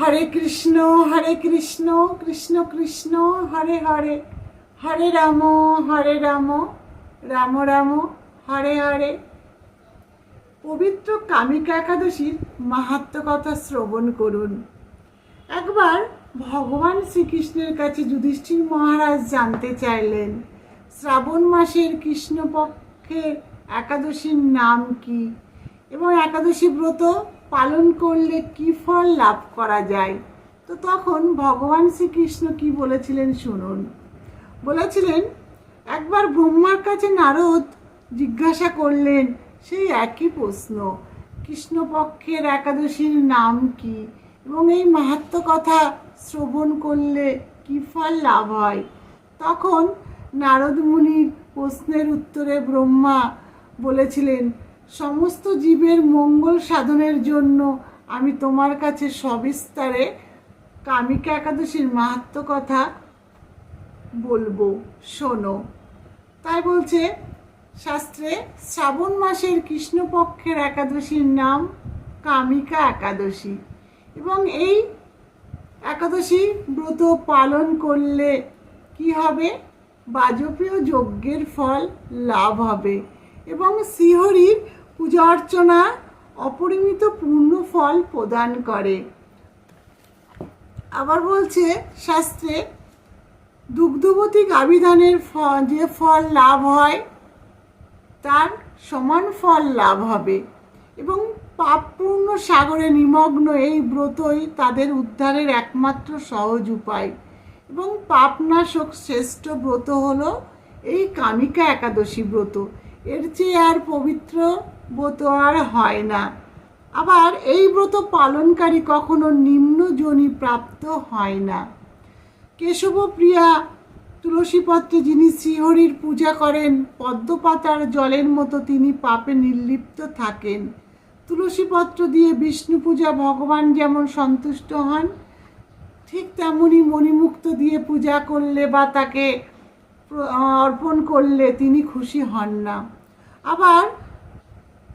হরে কৃষ্ণ হরে কৃষ্ণ কৃষ্ণ কৃষ্ণ, হরে হরে। হরে রাম হরে রাম রাম রাম, হরে হরে। পবিত্র কামিকা একাদশীর মাহাত্ম কথা শ্রবণ করুন। একবার ভগবান শ্রীকৃষ্ণের কাছে যুধিষ্ঠির মহারাজ জানতে চাইলেন, শ্রাবণ মাসের কৃষ্ণপক্ষের একাদশীর নাম কি? এবং একাদশী ব্রত পালন করলে কি ফল লাভ করা যায়? তো তখন ভগবান শ্রীকৃষ্ণ কি বলেছিলেন শুনুন। বলেছিলেন, একবার ব্রহ্মার কাছে নারদ জিজ্ঞাসা করলেন, সেই একই প্রশ্ন, কৃষ্ণপক্ষের একাদশীর নাম কি? এবং এই মাহাত্ম কথা শ্রবণ করলে কি ফল লাভ হয়? তখন নারদ মুনির প্রশ্নের উত্তরে ব্রহ্মা বলেছিলেন সমস্ত জীবের মঙ্গল সাধনের জন্য আমি তোমার কাছে সবিস্তারে কামিকা একাদশীর মাহাত্ম কথা বলব। শোনো। তাই বলছে, শাস্ত্রে শ্রাবণ মাসের কৃষ্ণপক্ষের একাদশীর নাম কামিকা একাদশী। এবং এই একাদশী ব্রত পালন করলে কি হবে? বাজপেয় যজ্ঞের ফল লাভ হবে। এবং শ্রীহরির পূজা অর্চনা অপরিমিত পূর্ণ ফল প্রদান করে। আবার বলছে শাস্ত্রে, দুগ্ধবতী গাভিধানের ফল, যে ফল লাভ হয়, তার সমান ফল লাভ হবে। এবং পাপপূর্ণ সাগরে নিমগ্ন এই ব্রতই তাদের উদ্ধারের একমাত্র সহজ উপায়। এবং পাপনাশক শ্রেষ্ঠ ব্রত হলো এই কামিকা একাদশী ব্রত। এর চেয়ে আর পবিত্র ব্রত আর হয় না। আবার এই ব্রত পালনকারী কখনো নিম্ন যোনি প্রাপ্ত হয় না। কেশবপ্রিয়া তুলসীপত্রে যিনি শ্রীহরির পূজা করেন, পদ্মপাতার জলের মতো তিনি পাপে নির্লিপ্ত থাকেন। তুলসীপত্র দিয়ে বিষ্ণু পূজা ভগবান যেমন সন্তুষ্ট হন, ঠিক তেমনই মণিমুক্ত দিয়ে পূজা করলে বা তাকে অর্পণ করলে তিনি খুশি হন না। আবার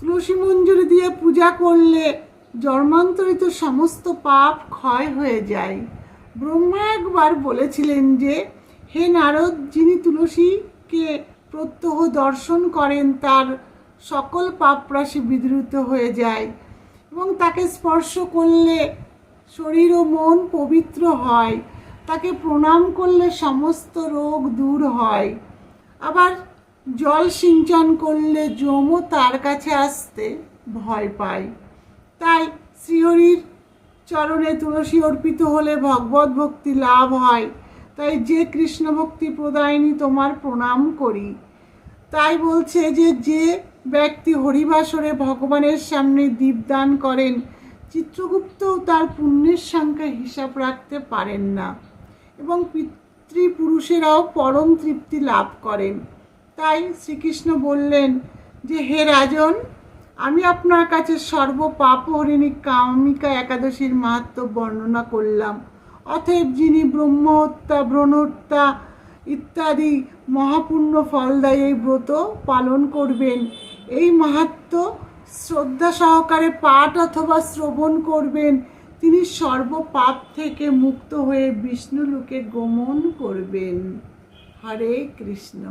তুলসী মঞ্জুরি দিয়ে পূজা করলে জন্মান্তরিত সমস্ত পাপ ক্ষয় হয়ে যায়। ব্রহ্মা একবার বলেছিলেন যে, হে নারদ, যিনি তুলসীকে প্রত্যহ দর্শন করেন, তার সকল পাপরাশি বিদ্রুত হয়ে যায় এবং তাকে স্পর্শ করলে শরীর ও মন পবিত্র হয়। তাকে প্রণাম করলে সমস্ত রোগ দূর হয়। আবার জল সিঞ্চন করলে যমও তার কাছে আসতে ভয় পায়। তাই শ্রীহরির চরণে তুলসী অর্পিত হলে ভগবত ভক্তি লাভ হয়। তাই যে কৃষ্ণ ভক্তি প্রদায়নী তোমার প্রণাম করি। তাই বলছে যে যে ব্যক্তি হরিবাসরে ভগবানের সামনে দীপদান করেন, চিত্রগুপ্তও তার পুণ্যের সংখ্যা হিসাব রাখতে পারেন না এবং পিতৃপুরুষেরাও পরম তৃপ্তি লাভ করেন। তাই শ্রীকৃষ্ণ বললেন যে, হে রাজন, আমি আপনার কাছে সর্ব পাপ হরিণী কামিকা একাদশীর মাহাত্ম বর্ণনা করলাম। অতএব যিনি ব্রহ্মহত্যা, ব্রণহত্যা ইত্যাদি মহাপূর্ণ ফলদায়ী এই ব্রত পালন করবেন, এই মাহাত্ম শ্রদ্ধা সহকারে পাঠ অথবা শ্রবণ করবেন, তিনি সর্ব পাপ থেকে মুক্ত হয়ে বিষ্ণু লোকে গমন করবেন। হরে কৃষ্ণ।